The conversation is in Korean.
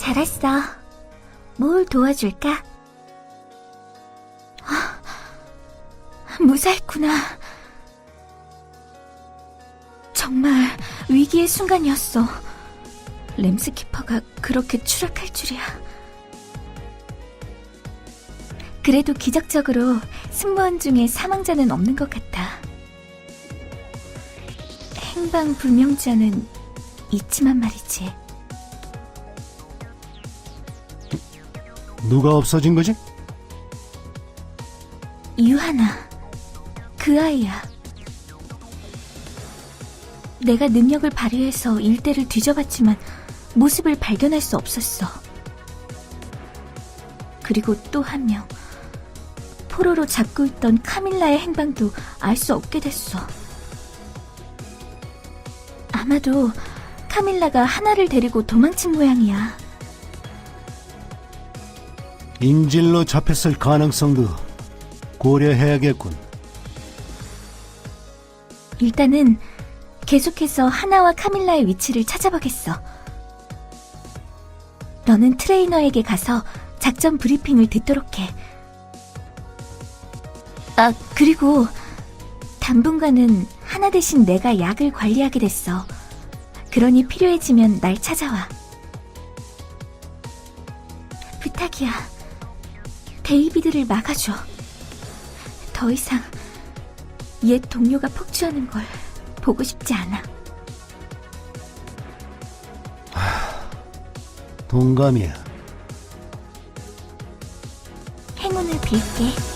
잘했어. 뭘 도와줄까? 아, 무사했구나. 정말 위기의 순간이었어. 램스키퍼가 그렇게 추락할 줄이야. 그래도 기적적으로 승무원 중에 사망자는 없는 것 같아. 행방 불명자는 있지만 말이지. 누가 없어진 거지? 유하나, 그 아이야. 내가 능력을 발휘해서 일대를 뒤져봤지만 모습을 발견할 수 없었어. 그리고 또 한 명. 포로로 잡고 있던 카밀라의 행방도 알 수 없게 됐어. 아마도 카밀라가 하나를 데리고 도망친 모양이야. 인질로 잡혔을 가능성도 고려해야겠군. 일단은 계속해서 하나와 카밀라의 위치를 찾아보겠어. 너는 트레이너에게 가서 작전 브리핑을 듣도록 해. 아, 그리고 당분간은 하나 대신 내가 약을 관리하게 됐어. 그러니 필요해지면 날 찾아와. 부탁이야. 데이비드를 막아줘. 더 이상 옛 동료가 폭주하는 걸 보고 싶지 않아. 동감이야. 행운을 빌게.